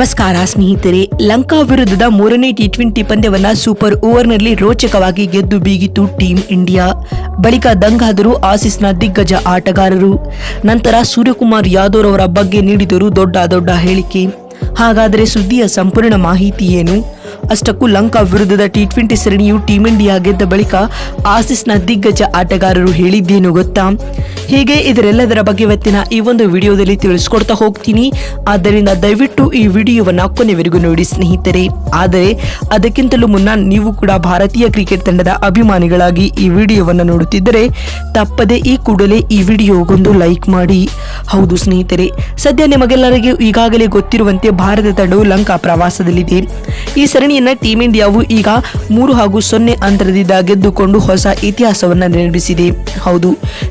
ನಮಸ್ಕಾರ ಸ್ನೇಹಿತರೆ, ಲಂಕಾ ವಿರುದ್ಧದ ಮೂರನೇ ಟಿ ಟ್ವೆಂಟಿ ಪಂದ್ಯವನ್ನ ಸೂಪರ್ ಓವರ್ನಲ್ಲಿ ರೋಚಕವಾಗಿ ಗೆದ್ದು ಬೀಗಿತು ಟೀಂ ಇಂಡಿಯಾ. ಬಳಿಕ ದಂಗಾದರು ಆಸೀಸ್ನ ದಿಗ್ಗಜ ಆಟಗಾರರು. ನಂತರ ಸೂರ್ಯಕುಮಾರ್ ಯಾದವ್ ಅವರ ಬಗ್ಗೆ ನೀಡಿದರು ದೊಡ್ಡ ದೊಡ್ಡ ಹೇಳಿಕೆ. ಹಾಗಾದರೆ ಸುದ್ದಿಯ ಸಂಪೂರ್ಣ ಮಾಹಿತಿ ಏನು? ಅಷ್ಟಕ್ಕೂ ಲಂಕಾ ವಿರುದ್ಧದ ಟಿ ಟ್ವೆಂಟಿ ಸರಣಿಯು ಟೀಂ ಇಂಡಿಯಾ ಗೆದ್ದ ಬಳಿಕ ಆಸೀಸ್ನ ದಿಗ್ಗಜ ಆಟಗಾರರು ಹೇಳಿದ್ದೇನು ಗೊತ್ತಾ? ಹೀಗೆ ಇದರೆಲ್ಲದರ ಬಗ್ಗೆ ಇವತ್ತಿನ ಈ ಒಂದು ವಿಡಿಯೋದಲ್ಲಿ ತಿಳಿಸ್ಕೊಡ್ತಾ ಹೋಗ್ತೀನಿ. ಆದ್ದರಿಂದ ದಯವಿಟ್ಟು ಈ ವಿಡಿಯೋವನ್ನ ಕೊನೆವರೆಗೂ ನೋಡಿ ಸ್ನೇಹಿತರೆ. ಆದರೆ, ಅದಕ್ಕಿಂತಲೂ ಮುನ್ನ ನೀವು ಕೂಡ ಭಾರತೀಯ ಕ್ರಿಕೆಟ್ ತಂಡದ ಅಭಿಮಾನಿಗಳಾಗಿ ಈ ವಿಡಿಯೋವನ್ನು ನೋಡುತ್ತಿದ್ದರೆ, ತಪ್ಪದೆ ಈ ಕೂಡಲೇ ಈ ವಿಡಿಯೋಗೊಂದು ಲೈಕ್ ಮಾಡಿ. ಹೌದು ಸ್ನೇಹಿತರೆ, ಸದ್ಯ ನಿಮಗೆಲ್ಲರಿಗೂ ಈಗಾಗಲೇ ಗೊತ್ತಿರುವಂತೆ ಭಾರತ ತಂಡವು ಲಂಕಾ ಪ್ರವಾಸದಲ್ಲಿದೆ. ಈ ಸರಣಿಯನ್ನ ಟೀಂ ಇಂಡಿಯಾವು ಈಗ ಮೂರು ಹಾಗೂ ಸೊನ್ನೆ ಅಂತರದಿಂದ ಗೆದ್ದುಕೊಂಡು ಹೊಸ ಇತಿಹಾಸವನ್ನ ನಿರ್ಮಿಸಿದೆ. ಹೌದು,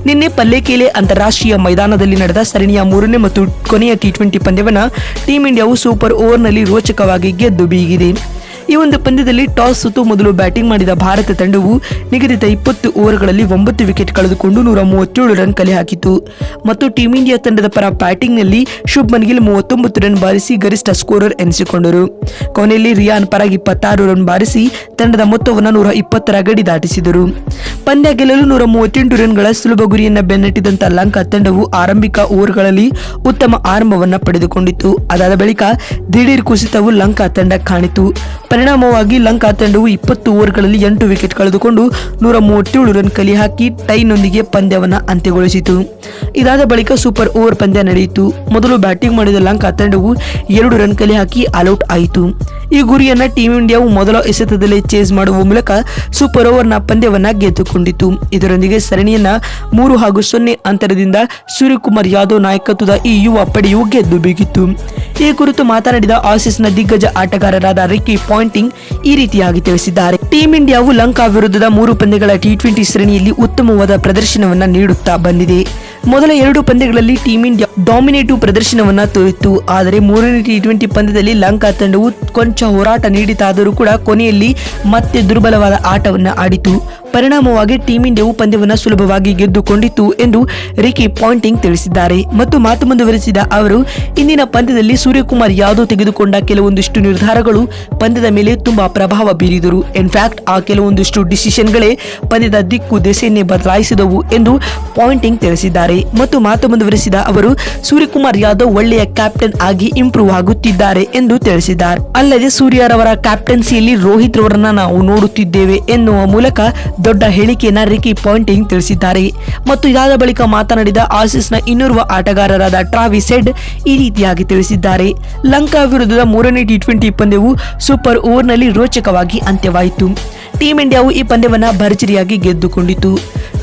ನಿನ್ನೆ ಪಲ್ಲೆಕೇಲೆ ಅಂತಾರಾಷ್ಟ್ರೀಯ ಮೈದಾನದಲ್ಲಿ ನಡೆದ ಸರಣಿಯ ಮೂರನೇ ಮತ್ತು ಕೊನೆಯ ಟಿ ಟ್ವೆಂಟಿ ಪಂದ್ಯವನ್ನ ಟೀಂ ಇಂಡಿಯಾವು ಸೂಪರ್ ಓವರ್ನಲ್ಲಿ ರೋಚಕವಾಗಿ ಗೆದ್ದು ಬೀಗಿದೆ. ಈ ಒಂದು ಪಂದ್ಯದಲ್ಲಿ ಟಾಸ್ ಸುತ್ತು ಮೊದಲು ಬ್ಯಾಟಿಂಗ್ ಮಾಡಿದ ಭಾರತ ತಂಡವು ನಿಗದಿತ ಇಪ್ಪತ್ತು ಓವರ್ಗಳಲ್ಲಿ ಒಂಬತ್ತು ವಿಕೆಟ್ ಕಳೆದುಕೊಂಡು ನೂರ ಮೂವತ್ತೇಳು ರನ್ ಕಲೆ ಹಾಕಿತು ಮತ್ತು ಟೀಂ ಇಂಡಿಯಾ ತಂಡದ ಪರ ಬ್ಯಾಟಿಂಗ್ನಲ್ಲಿ ಶುಭ್ಮನ್ ಗಿಲ್ ಮೂವತ್ತೊಂಬತ್ತು ರನ್ ಬಾರಿಸಿ ಗರಿಷ್ಠ ಸ್ಕೋರರ್ ಎನಿಸಿಕೊಂಡರು. ಕೊನೆಯಲ್ಲಿ ರಿಯಾನ್ ಪರಾಗ್ ಇಪ್ಪತ್ತಾರು ರನ್ ಬಾರಿಸಿ ತಂಡದ ಮೊತ್ತವನ್ನು ನೂರ ಇಪ್ಪತ್ತರ ಗಡಿ ದಾಟಿಸಿದರು. ಪಂದ್ಯ ಗೆಲ್ಲಲು ನೂರ ಮೂವತ್ತೆಂಟು ರನ್ಗಳ ಸುಲಭ ಗುರಿಯನ್ನು ಬೆನ್ನಟ್ಟಿದಂತ ಲಂಕಾ ತಂಡವು ಆರಂಭಿಕ ಓವರ್ಗಳಲ್ಲಿ ಉತ್ತಮ ಆರಂಭವನ್ನು ಪಡೆದುಕೊಂಡಿತು ಅದಾದ ಬಳಿಕ ದಿಢೀರ್ ಕುಸಿತವು ಲಂಕಾ ತಂಡ ಕಾಣಿತು. ಪರಿಣಾಮವಾಗಿ ಲಂಕಾ ತಂಡವು ಇಪ್ಪತ್ತು ಓವರ್ಗಳಲ್ಲಿ ಎಂಟು ವಿಕೆಟ್ ಕಳೆದುಕೊಂಡು ನೂರ ಮೂವತ್ತೇಳು ರನ್ ಕಲಿ ಹಾಕಿ ಟೈನೊಂದಿಗೆ ಪಂದ್ಯವನ್ನು ಅಂತ್ಯಗೊಳಿಸಿತು. ಇದಾದ ಬಳಿಕ ಸೂಪರ್ ಓವರ್ ಪಂದ್ಯ ನಡೆಯಿತು. ಮೊದಲು ಬ್ಯಾಟಿಂಗ್ ಮಾಡಿದ ಲಂಕಾ ತಂಡವು ಎರಡು ರನ್ ಕಲಿ ಹಾಕಿ ಆಲ್ಔಟ್ ಆಯಿತು. ಈ ಗುರಿಯನ್ನ ಟೀಂ ಇಂಡಿಯಾವು ಮೊದಲ ಎಸೆತದಲ್ಲಿ ಚೇಸ್ ಮಾಡುವ ಮೂಲಕ ಸೂಪರ್ ಓವರ್ನ ಪಂದ್ಯವನ್ನು ಗೆದ್ದುಕೊಂಡಿತು. ಇದರೊಂದಿಗೆ ಸರಣಿಯನ್ನ ಮೂರು ಹಾಗೂ ಸೊನ್ನೆ ಅಂತರದಿಂದ ಸೂರ್ಯಕುಮಾರ್ ಯಾದವ್ ನಾಯಕತ್ವದ ಈ ಯುವ ಪಡೆಯು ಗೆದ್ದು ಬೀಗಿತ್ತು. ಈ ಕುರಿತು ಮಾತನಾಡಿದ ಆಸೀಸ್ನ ದಿಗ್ಗಜ ಆಟಗಾರರಾದ ರಿಕ್ಕಿ ಪಾಯಿಂಟಿಂಗ್ ಈ ರೀತಿಯಾಗಿ ತಿಳಿಸಿದ್ದಾರೆ. ಟೀಂ ಇಂಡಿಯಾವು ಲಂಕಾ ವಿರುದ್ಧದ ಮೂರು ಪಂದ್ಯಗಳ ಟಿ ಟ್ವೆಂಟಿ ಶ್ರೇಣಿಯಲ್ಲಿ ಉತ್ತಮವಾದ ಪ್ರದರ್ಶನವನ್ನ ನೀಡುತ್ತಾ ಬಂದಿದೆ. ಮೊದಲ ಎರಡು ಪಂದ್ಯಗಳಲ್ಲಿ ಟೀಂ ಇಂಡಿಯಾ ಡಾಮಿನೇಟಿವ್ ಪ್ರದರ್ಶನವನ್ನ ತೋರಿತ್ತು. ಆದರೆ ಮೂರನೇ ಟಿ ಟ್ವೆಂಟಿ ಪಂದ್ಯದಲ್ಲಿ ಲಂಕಾ ತಂಡವು ಕೊಂಚ ಹೋರಾಟ ನೀಡಿತಾದರೂ ಕೂಡ ಕೊನೆಯಲ್ಲಿ ಮತ್ತೆ ದುರ್ಬಲವಾದ ಆಟವನ್ನ ಆಡಿತು. ಪರಿಣಾಮವಾಗಿ ಟೀಂ ಇಂಡಿಯಾವು ಪಂದ್ಯವನ್ನು ಸುಲಭವಾಗಿ ಗೆದ್ದುಕೊಂಡಿತು ಎಂದು ರಿಕಿ ಪಾಯಿಂಟಿಂಗ್ ತಿಳಿಸಿದ್ದಾರೆ. ಮತ್ತು ಮಾತು ಮುಂದುವರೆಸಿದ ಅವರು, ಇಂದಿನ ಪಂದ್ಯದಲ್ಲಿ ಸೂರ್ಯಕುಮಾರ್ ಯಾದವ್ ತೆಗೆದುಕೊಂಡ ಕೆಲವೊಂದಿಷ್ಟು ನಿರ್ಧಾರಗಳು ಪಂದ್ಯದ ಮೇಲೆ ತುಂಬಾ ಪ್ರಭಾವ ಬೀರಿದರು. ಇನ್ಫ್ಯಾಕ್ಟ್ ಆ ಕೆಲವೊಂದಿಷ್ಟು ಡಿಸಿಷನ್ಗಳೇ ಪಂದ್ಯದ ದಿಕ್ಕು ದೆಸೆಯನ್ನೇ ಬದಲಾಯಿಸಿದವು ಎಂದು ಪಾಯಿಂಟಿಂಗ್ ತಿಳಿಸಿದ್ದಾರೆ. ಮತ್ತು ಮಾತು ಮುಂದುವರೆಸಿದ ಅವರು, ಸೂರ್ಯಕುಮಾರ್ ಯಾದವ್ ಒಳ್ಳೆಯ ಕ್ಯಾಪ್ಟನ್ ಆಗಿ ಇಂಪ್ರೂವ್ ಆಗುತ್ತಿದ್ದಾರೆ ಎಂದು ತಿಳಿಸಿದ್ದಾರೆ. ಅಲ್ಲದೆ ಸೂರ್ಯರವರ ಕ್ಯಾಪ್ಟನ್ಸಿಯಲ್ಲಿ ರೋಹಿತ್ ರವರನ್ನ ನಾವು ನೋಡುತ್ತಿದ್ದೇವೆ ಎನ್ನುವ ಮೂಲಕ ದೊಡ್ಡ ಹೇಳಿಕೆಯನ್ನ ರಿಕಿ ಪಾಯಿಂಟಿಂಗ್ ತಿಳಿಸಿದ್ದಾರೆ. ಮತ್ತು ಇದಾದ ಬಳಿಕ ಮಾತನಾಡಿದ ಆಸೀಸ್ನ ಇನ್ನೋರ್ವ ಆಟಗಾರರಾದ ಟ್ರಾವಿಸ್ ಹೆಡ್ ಈ ರೀತಿಯಾಗಿ ತಿಳಿಸಿದ್ದಾರೆ. ಲಂಕಾ ವಿರುದ್ಧದ ಮೂರನೇ ಟಿ ಟ್ವೆಂಟಿ ಪಂದ್ಯವು ಸೂಪರ್ ಓವರ್ನಲ್ಲಿ ರೋಚಕವಾಗಿ ಅಂತ್ಯವಾಯಿತು. ಟೀಂ ಇಂಡಿಯಾವು ಈ ಪಂದ್ಯವನ್ನು ಭರ್ಜರಿಯಾಗಿ ಗೆದ್ದುಕೊಂಡಿತು.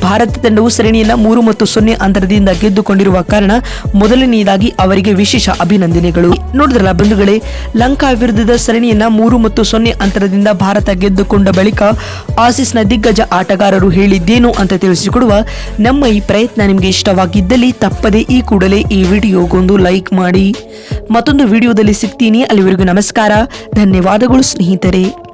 ಭಾರತ ತಂಡವು ಸರಣಿಯನ್ನ ಮೂರು ಮತ್ತು ಸೊನ್ನೆ ಅಂತರದಿಂದ ಗೆದ್ದುಕೊಂಡಿರುವ ಕಾರಣ ಮೊದಲನೆಯದಾಗಿ ಅವರಿಗೆ ವಿಶೇಷ ಅಭಿನಂದನೆಗಳು. ನೋಡಿದ್ರಲ್ಲ ಬಂಧುಗಳೇ, ಲಂಕಾ ವಿರುದ್ಧದ ಸರಣಿಯನ್ನ ಮೂರು ಮತ್ತು ಸೊನ್ನೆ ಅಂತರದಿಂದ ಭಾರತ ಗೆದ್ದುಕೊಂಡ ಬಳಿಕ ಆಸೀಸ್ನ ದಿಗ್ಗಜ ಆಟಗಾರರು ಹೇಳಿದ್ದೇನು ಅಂತ ತಿಳಿಸಿಕೊಡುವ ನಮ್ಮ ಈ ಪ್ರಯತ್ನ ನಿಮಗೆ ಇಷ್ಟವಾಗಿದ್ದಲ್ಲಿ ತಪ್ಪದೆ ಈ ಕೂಡಲೇ ಈ ವಿಡಿಯೋಗೊಂದು ಲೈಕ್ ಮಾಡಿ. ಮತ್ತೊಂದು ವಿಡಿಯೋದಲ್ಲಿ ಸಿಗ್ತೀನಿ. ಅಲ್ಲಿವರೆಗೂ ನಮಸ್ಕಾರ. ಧನ್ಯವಾದಗಳು ಸ್ನೇಹಿತರೆ.